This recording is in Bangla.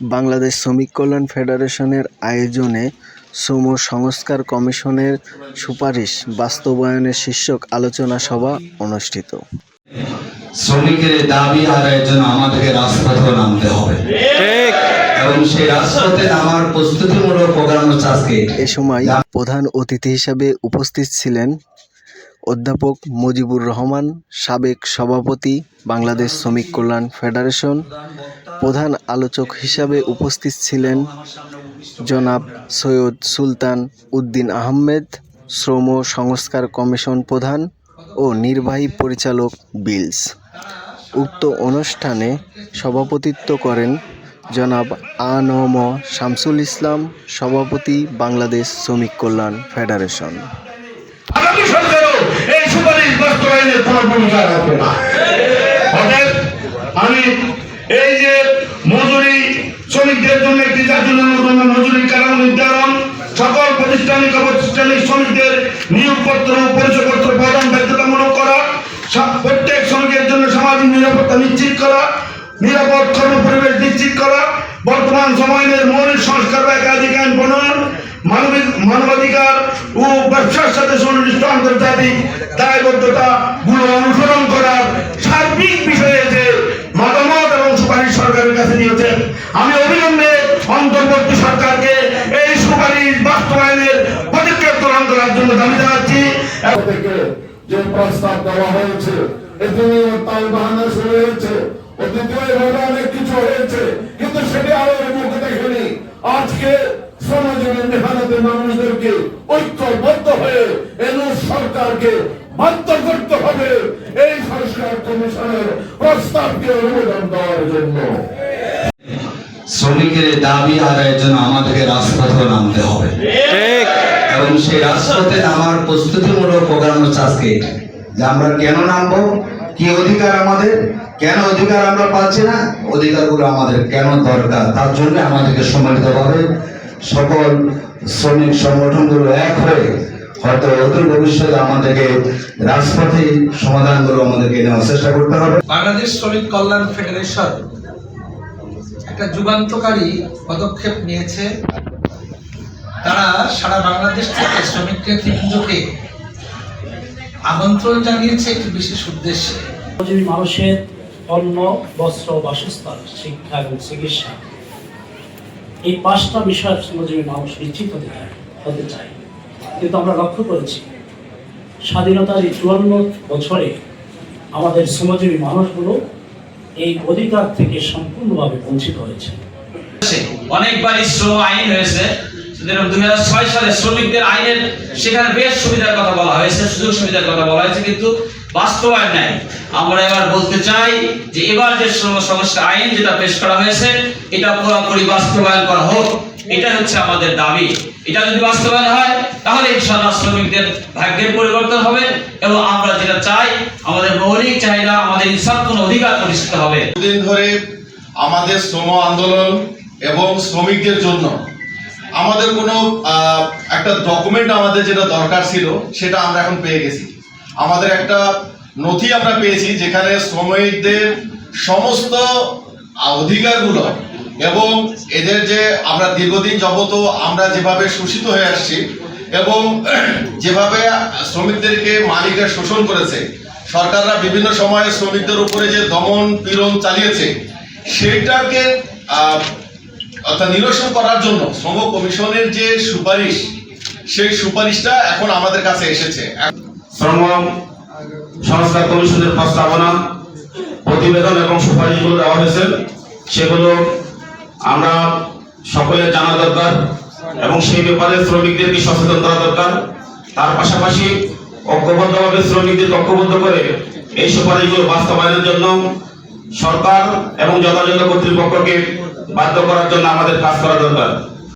বাংলাদেশ শ্রমিক কল্যাণ ফেডারেশনের আয়োজনে শ্রম সংস্কার কমিশনের সুপারিশ বাস্তবায়নের শীর্ষক আলোচনা সভা অনুষ্ঠিত। শ্রমিকের দাবি আদায়ের জন্য আমাদেরকে রাজপথে নামতে হবে। এবং সেই রাজপথে নামার প্রস্তুতিমূলক প্রোগ্রাম হচ্ছে আজকে। এ সময় প্রধান অতিথি হিসাবে উপস্থিত ছিলেন অধ্যাপক মুজিবুর রহমান, সাবেক সভাপতি, বাংলাদেশ শ্রমিক কল্যাণ ফেডারেশন, প্রধান আলোচক হিসাবে উপস্থিত ছিলেন জনাব সৈয়দ সুলতান উদ্দিন আহমেদ, শ্রম সংস্কার কমিশন প্রধান ও নির্বাহী পরিচালক বিলস। উক্ত অনুষ্ঠানে সভাপতিত্ব করেন জনাব আনম শামসুল ইসলাম, সভাপতি বাংলাদেশ শ্রমিক কল্যাণ ফেডারেশন। এই সুপারিশ বাস্তবায়নের কোনো ভূমিকা রাখবে না। অতএব আমি এই যে মজুরি শ্রমিকদের জন্য একটি জাতীয় ন্যূনতম মজুরি কারণ নির্ধারণ, সকল প্রতিষ্ঠানিক অপ্রতিষ্ঠানিক শ্রমিকদের নিয়োগপত্র ও পরিচয়পত্র প্রদান বাধ্যতামূলক করা প্রত্যেক শ্রমিকের জন্য সামাজিক নিরাপত্তা নিশ্চিত করা, নিরাপদ কর্মপরিবেশ নিশ্চিত করা বর্তমান সময়ের মৌলিক সংস্কার বা একাধিক আইন প্রণয়ন, মানবিক মানবাধিকার ও ব্যবসার সাথে সুনির্দিষ্ট আন্তর্জাতিক দায়বদ্ধতা গুলো অনুসরণ করার সার্বিক বিষয়ে যে মতামত এবং সুপারিশ সরকারের কাছে দিয়েছেন আমি অবিলম্বে অন্তর্বর্তী সরকারকে এই সুপারিশ বাস্তবায়নের পদক্ষেপ গ্রহণ করার জন্য দাবি জানাচ্ছি। যে প্রস্তাব দেওয়া হয়েছে এতে তাল বাহানা শুরু হয়েছে অতীতে অনেক কিছু হয়েছে সেটি আরও মুখ দেখেনি আজকে শ্রমজীবী মেহনতে মানুষদেরকে ঐক্যবদ্ধ হয়ে এনু সরকারকে বাধ্য করতে হবে। এই সংস্কার কমিশনের প্রস্তাবকে অনুমোদন দেওয়ার জন্য। শ্রমিকের দাবি আদায়ের জন্য আমাদেরকে রাজপথে নামতে হবে। এবং সেই রাজপথে নামার প্রস্তুতিমূলক প্রোগ্রাম হচ্ছে আজকে। যে আমরা কেন নামবো? কি অধিকার আমাদের? কেন অধিকার আমরা পাচ্ছি না? অধিকারগুলো আমাদের কেন দরকার? তার জন্য আমাদেরকে সম্মিলিতভাবে সকল শ্রমিক সংগঠনগুলো এক হয়ে হয়তো অদূর ভবিষ্যতে আমাদেরকে রাজপথে সমাধানগুলো আমাদেরকে নেওয়ার চেষ্টা করতে হবে। বাংলাদেশ শ্রমিক কল্যাণ ফেডারেশন একটা যুগান্তকারী পদক্ষেপ নিয়েছে। তারা সারা বাংলাদেশ থেকে শ্রমিক নেতৃবৃন্দকে আমন্ত্রণ জানিয়েছে একটি বিশেষ উদ্দেশ্যে। মানুষের অন্ন, বস্ত্র, বাসস্থান, শিক্ষা এবং চিকিৎসা এই পাঁচটা বিষয় শ্রমজীবী মানুষ নিশ্চিত হতে চায় হতে চায় কিন্তু আমরা লক্ষ্য করেছি, স্বাধীনতার এই চুয়ান্ন বছরে আমাদের শ্রমজীবী মানুষগুলো এই অধিকার থেকে সম্পূর্ণভাবে বঞ্চিত হয়েছে। অনেকবারই শ্রম আইন হয়েছে দুই হাজার ছয় সালে শ্রমিকদের আইনের সেখানে বেশ সুবিধার কথা বলা হয়েছে, সুযোগ সুবিধার কথা বলা হয়েছে, কিন্তু বাস্তবায়ন নাই আমরা এবার বলতে চাই যে এবার যে সংস্কার আইন যেটা পেশ করা হয়েছে, এটা পুরোপুরি বাস্তবায়ন করা হোক এটা হচ্ছে আমাদের দাবি। এটা যদি বাস্তবায়ন হয়, তাহলে ইনশাআল্লাহ শ্রমিকদের ভাগ্যের পরিবর্তন হবে এবং আমরা যেটা চাই, আমাদের মৌলিক চাহিদা, আমাদের ইনসাফপূর্ণ অধিকার প্রতিষ্ঠিত হবে। দিন ধরে আমাদের শ্রম আন্দোলন এবং শ্রমিকদের জন্য আমাদের কোনো একটা ডকুমেন্ট আমাদের যেটা দরকার ছিল, সেটা আমরা এখন পেয়ে গেছি। আমাদের একটা নথি আমরা পেয়েছি যেখানে শ্রমিকদের সমস্ত অধিকারগুলো এবং এদের যে আমরা দীর্ঘদিন যাবত আমরা যেভাবে শোষিত হয়ে আসছি এবং যেভাবে শ্রমিকদেরকে মালিকরা শোষণ করেছে সরকাররা বিভিন্ন সময়ে শ্রমিকদের উপরে যে দমন পীড়ন চালিয়েছে সেইটাকে আহ, অর্থাৎ নিরসন করার জন্য শ্রম কমিশনের যে সুপারিশ সেই সুপারিশটা এখন আমাদের কাছে এসেছে। শ্রম সংস্কার কমিশনের প্রস্তাবনা প্রতিবেদন এবং সুপারিশগুলো দেওয়া হয়েছে। সেগুলো আমরা সকলের জানা দরকার এবং সেই ব্যাপারে শ্রমিকদেরকে সচেতন করা দরকার? তার পাশাপাশি ঐক্যবদ্ধভাবে শ্রমিকদের ঐক্যবদ্ধ করে এই সুপারিশগুলো বাস্তবায়নের জন্য সরকার এবং যথাযথ কর্তৃপক্ষকে বাধ্য করার জন্য আমাদের কাজ করা দরকার।